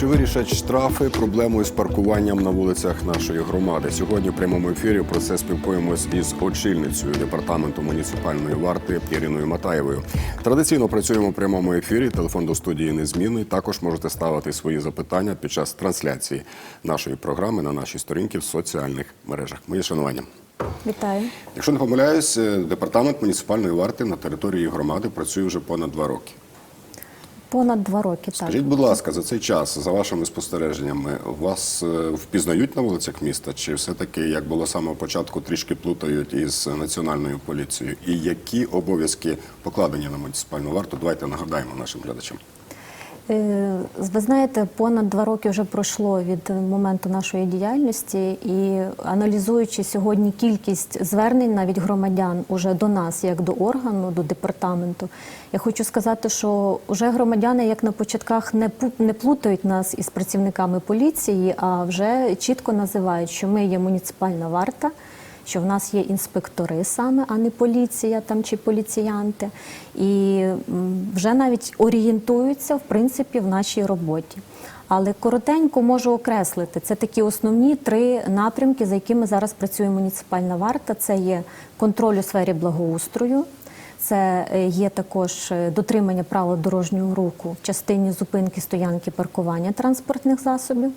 Чи вирішать штрафи проблему із паркуванням на вулицях нашої громади? Сьогодні в прямому ефірі про це спілкуємось із очільницею департаменту муніципальної варти Іриною Матаєвою. Традиційно працюємо в прямому ефірі. Телефон до студії незмінний. Також можете ставити свої запитання під час трансляції нашої програми на нашій сторінці в соціальних мережах. Мої шанування. Вітаю. Якщо не помиляюсь, е, департамент муніципальної варти на території громади працює вже понад два роки. Понад два роки так. Будь ласка, за цей час, за вашими спостереженнями, вас е, впізнають на вулицях міста? Чи все-таки, як було з початку, трішки плутають із національною поліцією? І які обов'язки покладені на муніципальну варту? Давайте нагадаємо нашим глядачам. Е, Ви знаєте, понад два роки вже пройшло від моменту нашої діяльності, і аналізуючи сьогодні кількість звернень навіть громадян уже до нас, як до органу, до департаменту, я хочу сказати, що вже громадяни, як на початках, не плутають нас із працівниками поліції, а вже чітко називають, що ми є муніципальна варта. Що в нас є інспектори саме, а не поліція там чи поліціянти, і вже навіть орієнтуються в принципі в нашій роботі. Але коротенько можу окреслити це такі основні три напрямки, за якими зараз працює муніципальна варта. Це є контроль у сфері благоустрою. Це е, є також е, дотримання правил дорожнього руху в частині зупинки, стоянки, паркування транспортних засобів.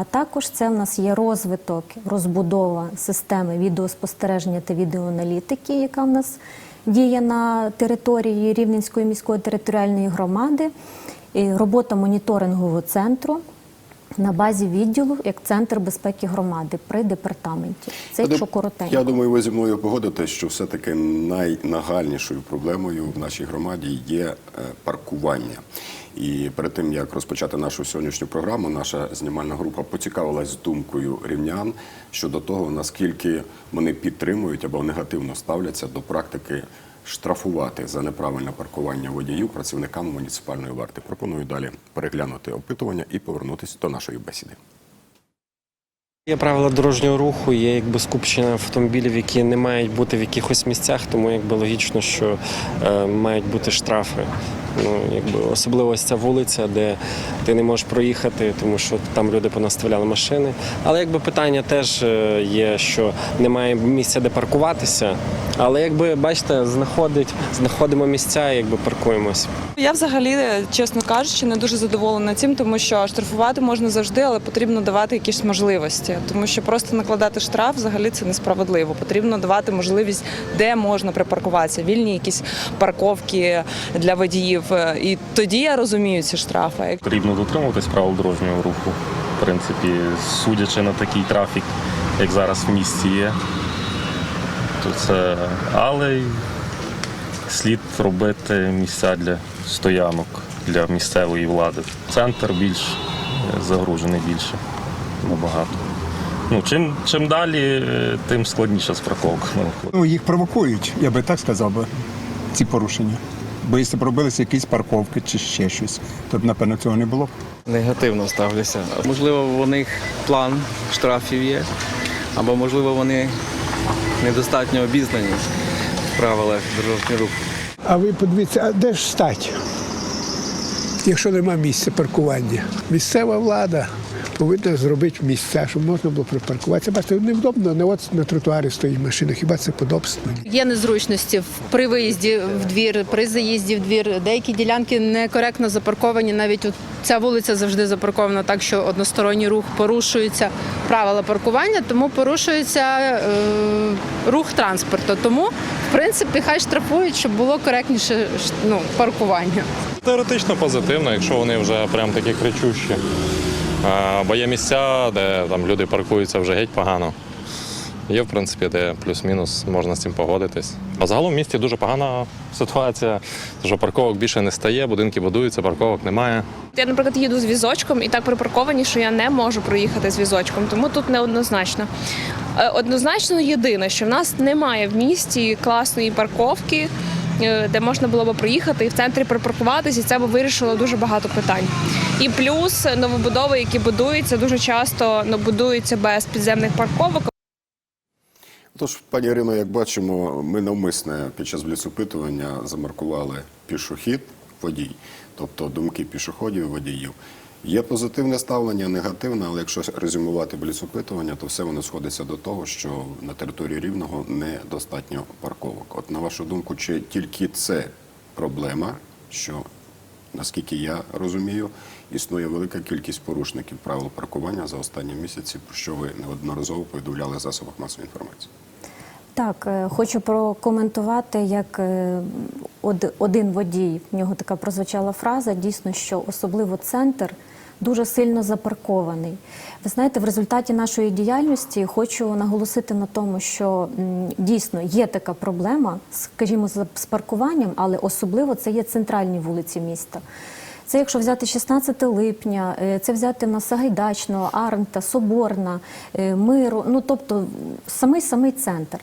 А також це в нас є розвиток, розбудова системи відеоспостереження та відеоаналітики, яка в нас діє на території Рівненської міської територіальної громади, робота моніторингового центру на базі відділу як центр безпеки громади при департаменті. Це якщо коротенько. Я думаю, ви зі мною погодитесь, що все-таки найнагальнішою проблемою в нашій громаді є е, паркування. І перед тим як розпочати нашу сьогоднішню програму, наша знімальна група поцікавилась думкою рівнян щодо того, наскільки вони підтримують або негативно ставляться до практики штрафувати за неправильне паркування водіїв працівниками муніципальної варти. Пропоную далі переглянути опитування і повернутися до нашої бесіди. Є правила дорожнього руху, є якби скупчення автомобілів, які не мають бути в якихось місцях, тому якби логічно, що е, мають бути штрафи. Ну, якби особливо ця вулиця, де ти не можеш проїхати, тому що там люди понаставляли машини. Але якби питання теж е, є, що немає місця, де паркуватися. Але якби бачите, знаходить, знаходимо місця, і якби паркуємось. Я взагалі, чесно кажучи, не дуже задоволена цим, тому що штрафувати можна завжди, але потрібно давати якісь можливості. Тому що просто накладати штраф взагалі це несправедливо. Потрібно давати можливість, де можна припаркуватися, вільні якісь парковки для водіїв. І тоді я розумію ці штрафи. Потрібно дотримуватись правил дорожнього руху. В принципі, судячи на такий трафік, як зараз в місті є, то це але слід робити місця для стоянок для місцевої влади. Центр більш е, загружений більше набагато. Ну, чим, чим далі, е, тим складніша з парковками. Ну, їх провокують, я би так сказав би, ці порушення. Бо якщо б робилися якісь парковки чи ще щось, то б, напевно, цього не було б. Негативно ставлюся. Можливо, у них план штрафів є, або можливо вони недостатньо обізнані в правилах дорожнього руху. А ви подивіться, а де ж стать, якщо нема місця паркування? Місцева влада повинна зробити місця, щоб можна було припаркуватися. Бачите, невдобно, не от на тротуарі стоїть машина, хіба це подобство? Є незручності при виїзді в двір, при заїзді в двір. Деякі ділянки некоректно запарковані. Навіть от ця вулиця завжди запаркована так, що односторонній рух порушується правила паркування, тому порушується е, рух транспорту. Тому, в принципі, хай штрафують, щоб було коректніше ну, паркування. Теоретично позитивно, якщо вони вже прям такі кричущі. Бо є місця, де там люди паркуються вже геть погано. Є, в принципі, де плюс-мінус можна з цим погодитись. А загалом в місті дуже погана ситуація, що парковок більше не стає, будинки будуються, парковок немає. Я, наприклад, їду з візочком і так припарковані, що я не можу проїхати з візочком, тому тут неоднозначно. Е, Однозначно єдине, що в нас немає в місті класної парковки, де можна було б проїхати і в центрі припаркуватися, і це б вирішило дуже багато питань. І плюс новобудови, які будуються, дуже часто ну, будуються без підземних парковок. Тож, пані Ірино, як бачимо, ми навмисне під час бліцопитування замаркували пішохід, водій, тобто думки пішоходів і водіїв. Є позитивне ставлення, негативне, але якщо резюмувати бліц-опитування, то все воно сходиться до того, що на території Рівного недостатньо парковок. От на вашу думку, чи тільки це проблема, що наскільки я розумію, існує велика кількість порушників правил паркування за останні місяці, про що ви неодноразово повідомляли в засобах масової інформації. Так, е, хочу прокоментувати, як е, од- один водій, в нього така прозвучала фраза, дійсно, що особливо центр дуже сильно запаркований. Ви знаєте, в результаті нашої діяльності хочу наголосити на тому, що дійсно є така проблема, скажімо, з паркуванням, але особливо це є центральні вулиці міста. Це якщо взяти 16 липня, е, це взяти на Сагайдачного, Арнта, Соборна, е, Миру, ну тобто самий самий центр.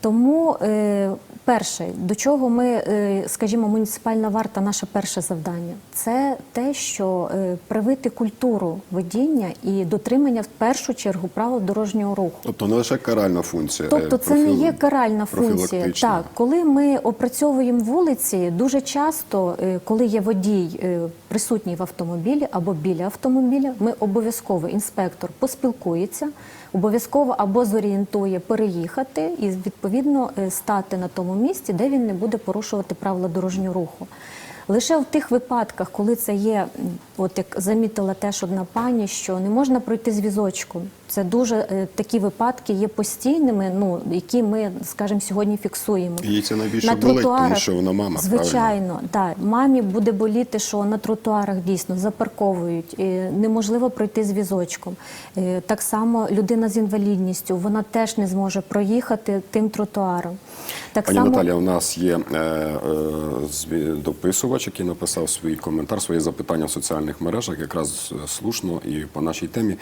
Тому е, перше, до чого ми, е, скажімо, муніципальна варта, наше перше завдання, це те, що е, привити культуру водіння і дотримання в першу чергу правил дорожнього руху. Тобто не лише каральна функція, Тобто це не є каральна функція. Так, коли ми опрацьовуємо вулиці, дуже часто, коли є водій присутній в автомобілі або біля автомобіля, ми обов'язково інспектор поспілкується, обов'язково або зорієнтує переїхати і відповідно е, стати на тому місці, де він не буде порушувати правила дорожнього руху. Лише в тих випадках, коли це є, от як замітила теж одна пані, що не можна пройти з візочком. Це дуже е, такі випадки є постійними, ну які ми, скажімо, сьогодні фіксуємо. Їй це найбільше болить, тому що вона мама, Звичайно, так. Мамі буде боліти, що на тротуарах дійсно запарковують, неможливо пройти з візочком. Е, Так само людина з інвалідністю, вона теж не зможе проїхати тим тротуаром. Так Пані само Наталія, у нас є е, е, зві- дописувач, який написав свій коментар, своє запитання в соціальних мережах, якраз е, слушно і по нашій темі.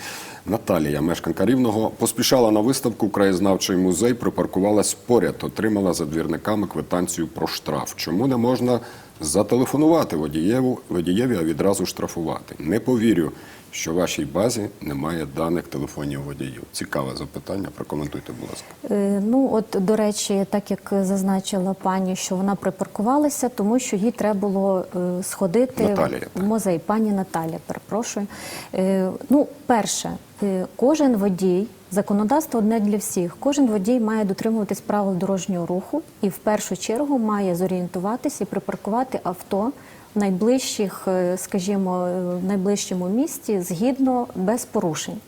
Наталія, мешканка Рівного, поспішала на виставку краєзнавчий музей, припаркувалась поряд, отримала за двірниками квитанцію про штраф. Чому не можна зателефонувати водієву, водієві, а відразу штрафувати? Не повірю, що в вашій базі немає даних телефонів водіїв. Цікаве запитання. Прокоментуйте, будь ласка. Е, Ну, от до речі, так як зазначила пані, що вона припаркувалася, тому що їй треба було е, сходити Наталія, в музей. Пані Наталя, перепрошую. Е, Ну, перше, е, кожен водій, законодавство одне для всіх. Кожен водій має дотримуватись правил дорожнього руху і в першу чергу має зорієнтуватися і припаркувати авто в найближчих, е, скажімо, е, в найближчому місті згідно без порушень.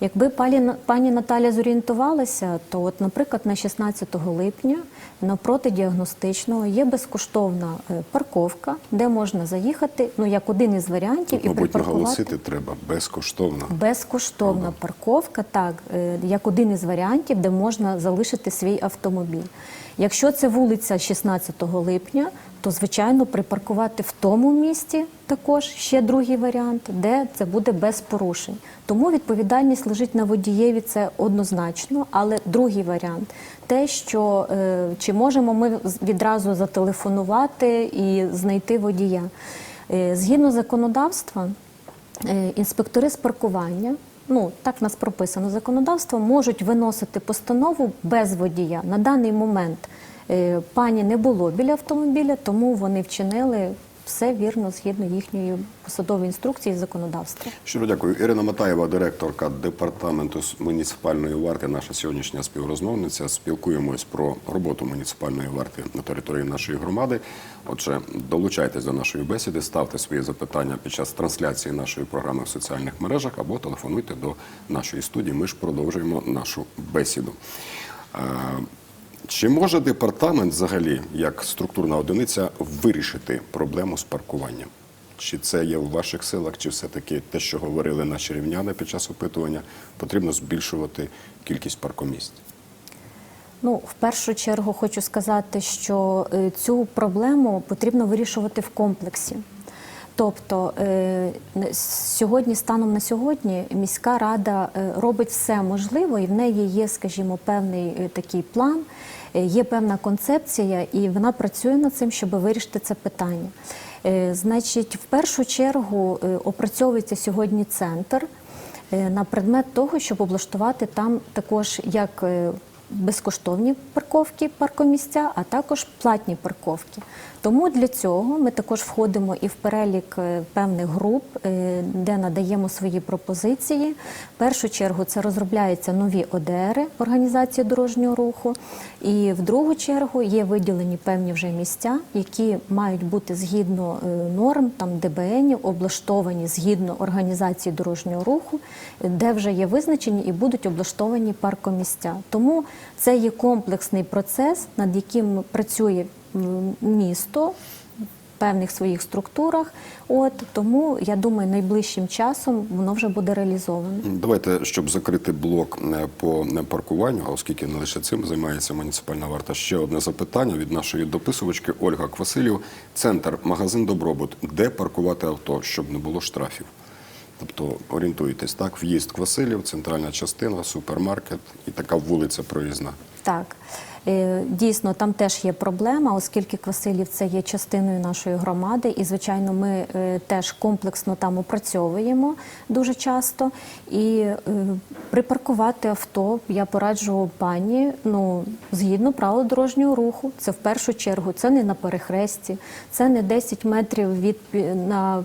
Якби пані, пані Наталя зорієнтувалася, то, от, наприклад, на 16 липня напроти діагностичного є безкоштовна е, парковка, де можна заїхати, ну як один із варіантів, Тут, і мабуть, припаркувати. наголосити треба безкоштовно. Безкоштовна парковка, так, е, як один із варіантів, де можна залишити свій автомобіль. Якщо це вулиця 16 липня, то звичайно припаркувати в тому місці також ще другий варіант, де це буде без порушень. Тому відповідальність лежить на водієві, це однозначно. Але другий варіант те, що е, чи можемо ми відразу зателефонувати і знайти водія. Е, згідно законодавства, Е, Інспектори з паркування, ну так в нас прописано законодавство, можуть виносити постанову без водія. На даний момент пані не було біля автомобіля, тому вони вчинили все вірно згідно їхньої посадової інструкції і законодавства. Щиро дякую. Ірина Матаєва, директорка департаменту муніципальної варти, наша сьогоднішня співрозмовниця. Спілкуємось про роботу муніципальної варти на території нашої громади. Отже, долучайтесь до нашої бесіди, ставте свої запитання під час трансляції нашої програми в соціальних мережах або телефонуйте до нашої студії. Ми ж продовжуємо нашу бесіду. Чи може департамент взагалі, як структурна одиниця, вирішити проблему з паркуванням? Чи це є у ваших силах, чи все-таки те, що говорили наші рівняни під час опитування, потрібно збільшувати кількість паркомісць? Ну, в першу чергу хочу сказати, що е, цю проблему потрібно вирішувати в комплексі. Тобто е, сьогодні, станом на сьогодні, міська рада е, робить все можливе, і в неї є, скажімо, певний такий план, є певна концепція, і вона працює над цим, щоб вирішити це питання. Е, Значить, в першу чергу е, опрацьовується сьогодні центр е, на предмет того, щоб облаштувати там також як е, безкоштовні парковки, паркомісця, а також платні парковки. Тому для цього ми також входимо і в перелік е, певних груп, е, де надаємо свої пропозиції. В першу чергу це розробляються нові ОДРи організації дорожнього руху, і в другу чергу є виділені певні вже місця, які мають бути згідно е, норм там ДБНів, облаштовані згідно організації дорожнього руху, де вже є визначені і будуть облаштовані паркомісця. Тому це є комплексний процес, над яким працює місто в певних своїх структурах. От тому я думаю, найближчим часом воно вже буде реалізовано. Давайте, щоб закрити блок е, по е, паркуванню, а оскільки не лише цим займається муніципальна варта, ще одне запитання від нашої дописувачки Ольга Квасилів. Центр, магазин Добробут. Де паркувати авто, щоб не було штрафів? Тобто орієнтуєтесь, так? В'їзд Квасилів, центральна частина, супермаркет і така вулиця проїзна. Так. Е, Дійсно, там теж є проблема, оскільки Квасилів це є частиною нашої громади, і звичайно, ми е, теж комплексно там опрацьовуємо дуже часто. І е, припаркувати авто я пораджу пані ну згідно правил дорожнього руху. Це в першу чергу, це не на перехресті, це не 10 метрів від на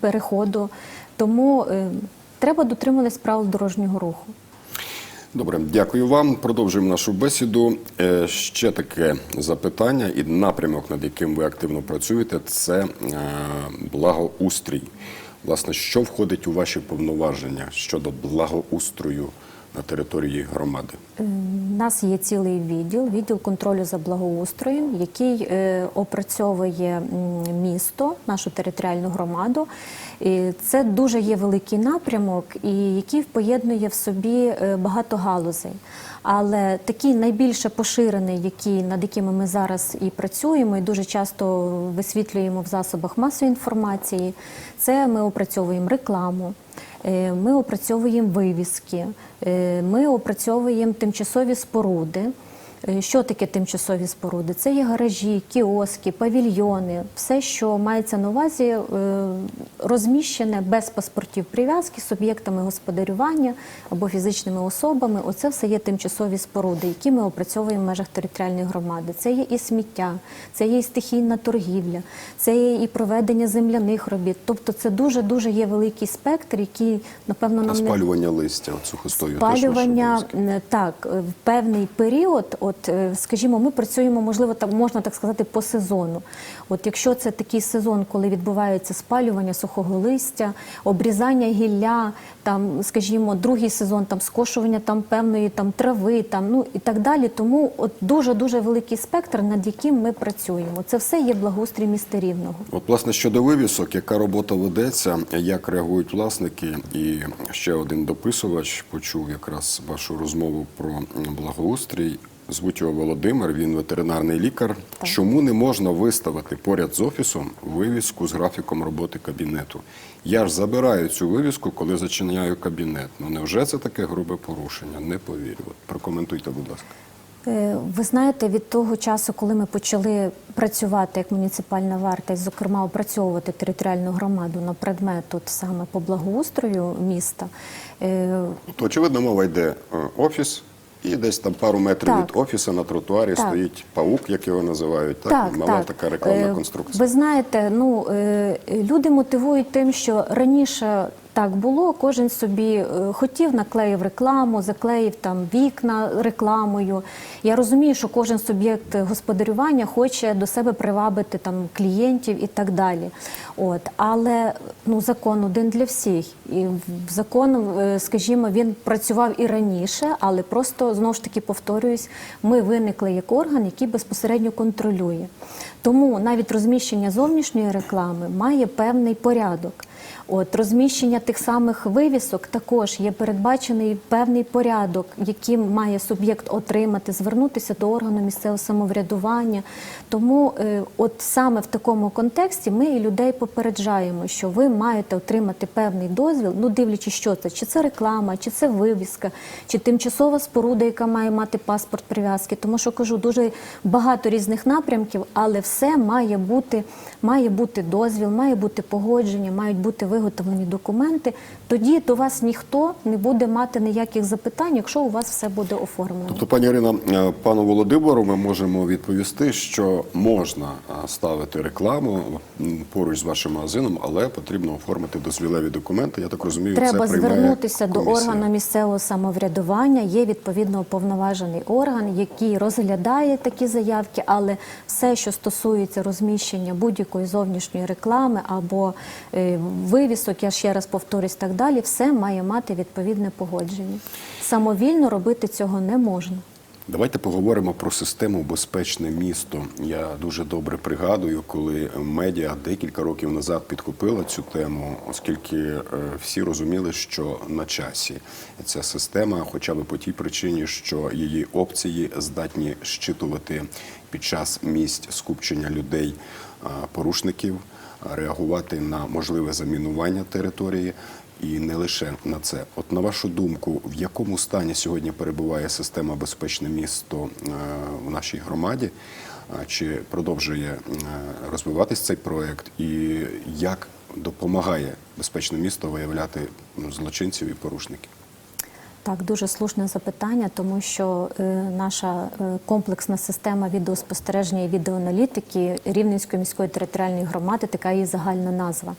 переходу. Тому е, треба дотримуватись правил дорожнього руху. Добре, дякую вам. Продовжуємо нашу бесіду. Е, Ще таке запитання і напрямок, над яким ви активно працюєте, це е, благоустрій. Власне, що входить у ваші повноваження щодо благоустрою на території громади? У нас є цілий відділ, відділ контролю за благоустроєм, який е, опрацьовує місто, нашу територіальну громаду. І це дуже є великий напрямок, і який поєднує в собі е, багато галузей. Але такий найбільше поширений, який, над якими ми зараз і працюємо, і дуже часто висвітлюємо в засобах масової інформації, це ми опрацьовуємо рекламу. Е, Ми опрацьовуємо вивіски, е, ми опрацьовуємо тимчасові споруди. Е, Що таке тимчасові споруди? Це є гаражі, кіоски, павільйони, все, що мається на увазі, е, розміщене без паспортів прив'язки суб'єктами господарювання або фізичними особами. Оце все є тимчасові споруди, які ми опрацьовуємо в межах територіальної громади. Це є і сміття, це є і стихійна торгівля, це є і проведення земляних робіт. Тобто це дуже дуже є великий спектр, який напевно нам не листя сухостою Спалювання так в певний період. От е, скажімо, ми працюємо, можливо, так можна так сказати, по сезону. От якщо це такий сезон, коли відбувається спалювання сухого листя, обрізання гілля, там, скажімо, другий сезон там скошування там певної там трави, там ну і так далі. Тому от дуже дуже великий спектр, над яким ми працюємо. Це все є благоустрій міста Рівного. От, власне, щодо вивісок, яка робота ведеться, як реагують власники, і ще один дописувач почув якраз вашу розмову про благоустрій. Звуть його Володимир, він ветеринарний лікар. Чому не можна виставити поряд з офісом вивіску з графіком роботи кабінету? Я ж забираю цю вивіску, коли зачиняю кабінет. Ну невже це таке грубе порушення? Не повірю. От прокоментуйте, будь ласка. Е, Ви знаєте, від того часу, коли ми почали працювати як муніципальна варта, зокрема, опрацьовувати територіальну громаду на предмет тут саме по благоустрою міста, е, То очевидно, мова йде е, офіс, і десь там пару метрів Так. від офісу на тротуарі Так. стоїть паук, як його називають. Так, мала така рекламна Е, конструкція. Ви знаєте, ну е, люди мотивують тим, що раніше. Так було, кожен собі е, хотів, наклеїв рекламу, заклеїв там вікна рекламою. Я розумію, що кожен суб'єкт господарювання хоче до себе привабити там клієнтів і так далі. От, але ну закон один для всіх. І закон, е, скажімо, він працював і раніше, але просто знову ж таки повторююсь, ми виникли як орган, який безпосередньо контролює. Тому навіть розміщення зовнішньої реклами має певний порядок. От розміщення тих самих вивісок також є передбачений певний порядок, яким має суб'єкт отримати, звернутися до органу місцевого самоврядування. Тому, е, от саме в такому контексті, ми і людей попереджаємо, що ви маєте отримати певний дозвіл, ну дивлячись, що це, чи це реклама, чи це вивіска, чи тимчасова споруда, яка має мати паспорт прив'язки. Тому що кажу, дуже багато різних напрямків, але все має бути, має бути дозвіл, має бути погодження, мають бути виготовлені документи. Тоді до вас ніхто не буде мати ніяких запитань, якщо у вас все буде оформлено. Тобто, пані Ірина, е, пану Володимиру ми можемо відповісти, що можна е, ставити рекламу поруч з вашим магазином, але потрібно оформити дозвілеві документи. Я так розумію, Треба це звернутися до органу місцевого самоврядування. Є відповідно уповноважений орган, який розглядає такі заявки, але все, що стосується розміщення будь-якої зовнішньої реклами або е, вивісок, я ще раз повторюсь, так далі, все має мати відповідне погодження. Самовільно робити цього не можна. Давайте поговоримо про систему Безпечне місто. Я дуже добре пригадую, коли медіа декілька років назад підхопила цю тему, оскільки е, всі розуміли, що на часі ця система, хоча б по тій причині, що її опції здатні щитувати під час місць скупчення людей е, порушників, реагувати на можливе замінування території. І не лише на це. От на вашу думку, в якому стані сьогодні перебуває система безпечне місто е, в нашій громаді? Чи продовжує е, розвиватись цей проект, і як допомагає безпечне місто виявляти ну, злочинців і порушників? Так, дуже слушне запитання, тому що е, наша комплексна система відеоспостереження і відеоаналітики Рівненської міської територіальної громади, така її загальна назва.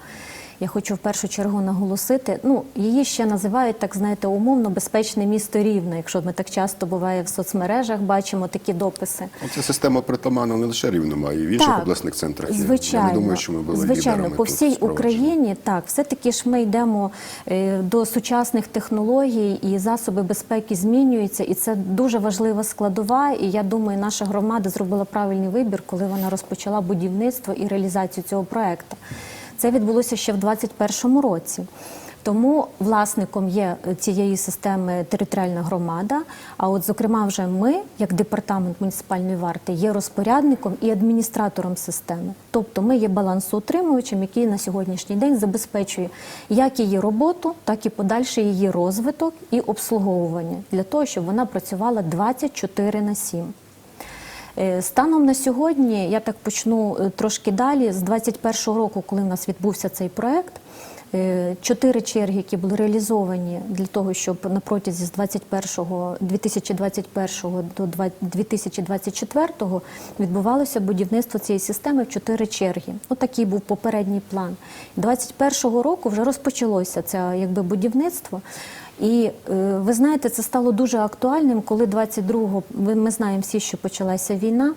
Я хочу в першу чергу наголосити. Ну, її ще називають так, знаєте, умовно безпечне місто Рівне. Якщо ми так часто буває в соцмережах, бачимо такі дописи. Ця система притаманна не лише рівному, а й в інших Так, обласних центрах. є. Звичайно, Я не думаю, що ми були звичайно, по всій. Україні так, все-таки ж ми йдемо е, до сучасних технологій і засоби безпеки змінюються, і це дуже важлива складова. І я думаю, наша громада зробила правильний вибір, коли вона розпочала будівництво і реалізацію цього проекту. Це відбулося ще в 2021 році. Тому власником є цієї системи територіальна громада. А от, зокрема, вже ми, як департамент муніципальної варти, є розпорядником і адміністратором системи. Тобто ми є балансоутримувачем, який на сьогоднішній день забезпечує як її роботу, так і подальший її розвиток і обслуговування для того, щоб вона працювала 24 на 7. Е, Станом на сьогодні, я так почну е, трошки далі. З 2021 року, коли в нас відбувся цей проект, е, чотири черги, які були реалізовані для того, щоб на протязі з 21 2021 до 2024 відбувалося будівництво цієї системи в чотири черги. Отакий був попередній план. 2021 року вже розпочалося це якби будівництво. І е, ви знаєте, це стало дуже актуальним, коли 22-го, ми знаємо всі, що почалася війна.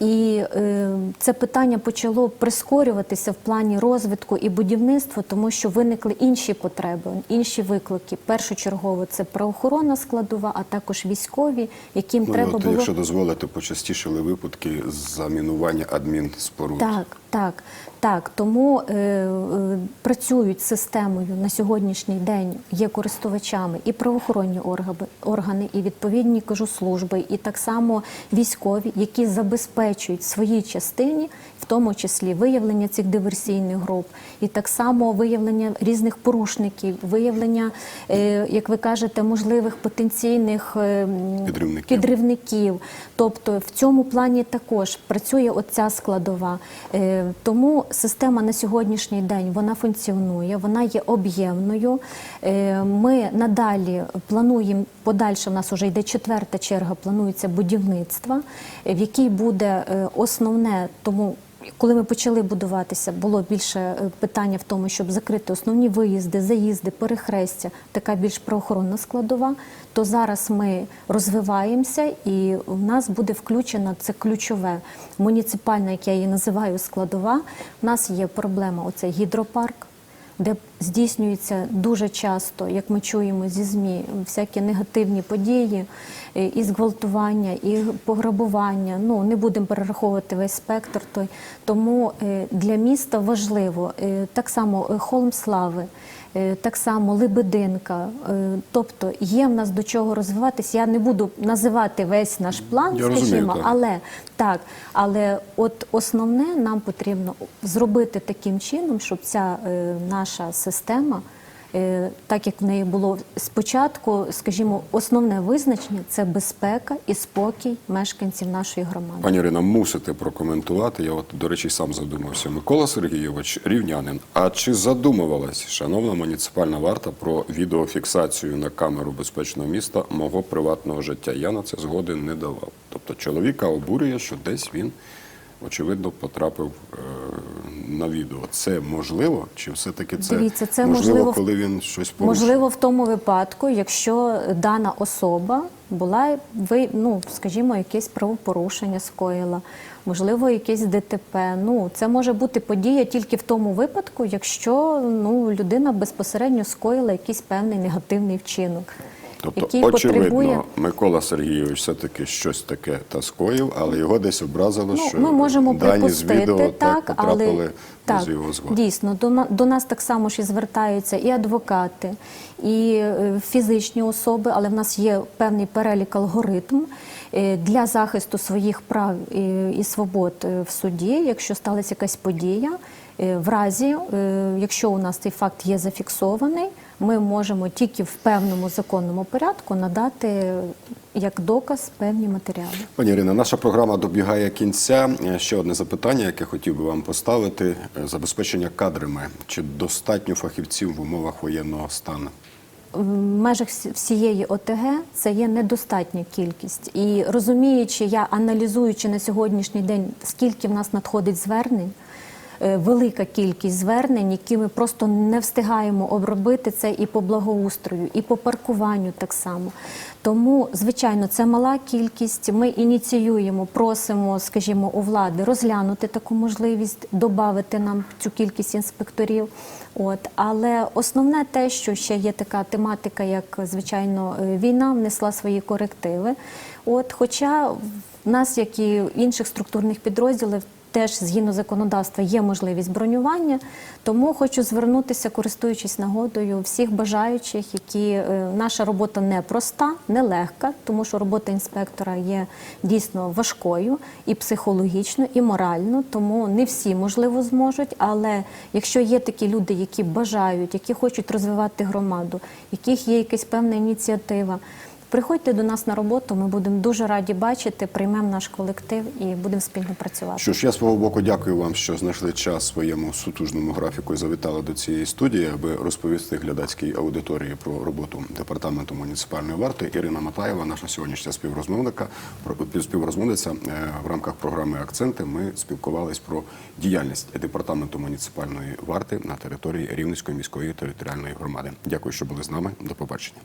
І е, це питання почало прискорюватися в плані розвитку і будівництва, тому що виникли інші потреби, інші виклики. Першочергово це правоохоронна складова, а також військові, яким Ну, треба от, було якщо дозволите, почастішили випадки замінування адмінспоруд. Так, так, так. Тому е, е, працюють з системою на сьогоднішній день, є користувачами і правоохоронні органи, органи, і відповідні кажу служби, і так само військові, які забезпечують своїй частині, в тому числі виявлення цих диверсійних груп, і так само виявлення різних порушників, виявлення, е, як ви кажете, можливих потенційних е, Підривників. підривників. Тобто в цьому плані також працює оця складова. Е, Тому система на сьогоднішній день вона функціонує, вона є об'ємною. Е, Ми надалі плануємо подальше. У нас вже йде четверта черга. Планується будівництва, е, в якій буде е, основне тому. Коли ми почали будуватися, було більше е, питання в тому, щоб закрити основні виїзди, заїзди, перехрестя, така більш правоохоронна складова. То зараз ми розвиваємося, і в нас буде включена це ключове муніципальна, як я її називаю, складова. У нас є проблема оцей гідропарк. Де здійснюються дуже часто, як ми чуємо зі ЗМІ, всякі негативні події, і зґвалтування, і пограбування. Ну не будемо перераховувати весь спектр. Той тому е, для міста важливо е, так само е, холм слави. е, Так само Лебединка, Е, тобто є в нас до чого розвиватися. Я не буду називати весь наш план, Я розумію, скажімо, так. але так, але от основне нам потрібно зробити таким чином, щоб ця е, наша система Е, Так як в неї було спочатку, скажімо, основне визначення це безпека і спокій мешканців нашої громади. Пані Ірина, мусите прокоментувати. Я от, до речі, сам задумався. Микола Сергійович, рівнянин. А чи задумувалась шановна муніципальна варта про відеофіксацію на камеру безпечного міста мого приватного життя? Я на це згоди не давав. Тобто чоловіка обурює, що десь він, очевидно, потрапив е, на відео. Це можливо? Чи все-таки це, Дивіться, це можливо, можливо коли він щось порушив? Можливо, в тому випадку, якщо дана особа була ви, ну, скажімо, якесь правопорушення скоїла, можливо, якесь ДТП. Ну, це може бути подія тільки в тому випадку, якщо ну, людина безпосередньо скоїла якийсь певний негативний вчинок, Тобто, який очевидно, потребує. Микола Сергійович все-таки щось таке та скоїв, але його десь образило, Ну, що ми можемо дані з відео так, так, потрапили але так, його згоди. дійсно, до, до нас так само ж і звертаються і адвокати, і е, фізичні особи, але в нас є певний перелік алгоритм е, для захисту своїх прав і, і свобод е, в суді, якщо сталася якась подія. е, В разі, е, якщо у нас цей факт є зафіксований, ми можемо тільки в певному законному порядку надати як доказ певні матеріали. Пані Ірина, наша програма добігає кінця. Е, Ще одне запитання, яке хотів би вам поставити: Е, забезпечення кадрами. Чи достатньо фахівців в умовах воєнного стану? в межах всієї ОТГ це є недостатня кількість. І розуміючи, я аналізуючи на сьогоднішній день, скільки в нас надходить звернень. Е, Велика кількість звернень, які ми просто не встигаємо обробити це і по благоустрою, і по паркуванню так само. Тому, звичайно, це мала кількість. Ми ініціюємо, просимо, скажімо, у влади розглянути таку можливість, додати нам цю кількість інспекторів. От але основне те, що ще є така тематика, як звичайно, е, війна внесла свої корективи. От, хоча в нас, як і інших структурних підрозділів, теж згідно законодавства є можливість бронювання. Тому хочу звернутися, користуючись нагодою, всіх бажаючих, які е, наша робота непроста, нелегка, тому що робота інспектора є дійсно важкою і психологічно, і морально. Тому не всі можливо зможуть. Але якщо є такі люди, які бажають, які хочуть розвивати громаду, яких є якась певна ініціатива. Приходьте до нас на роботу, ми будемо дуже раді бачити, приймемо наш колектив і будемо спільно працювати. Що ж, я свого боку дякую вам, що знайшли час своєму сутужному графіку і завітали до цієї студії, аби розповісти глядацькій аудиторії про роботу департаменту муніципальної варти. Ірина Матаєва, наша сьогоднішня співрозмовника, співрозмовниця е, в рамках програми Акценти. Ми спілкувались про діяльність департаменту муніципальної варти на території Рівненської міської територіальної громади. Дякую, що були з нами. До побачення.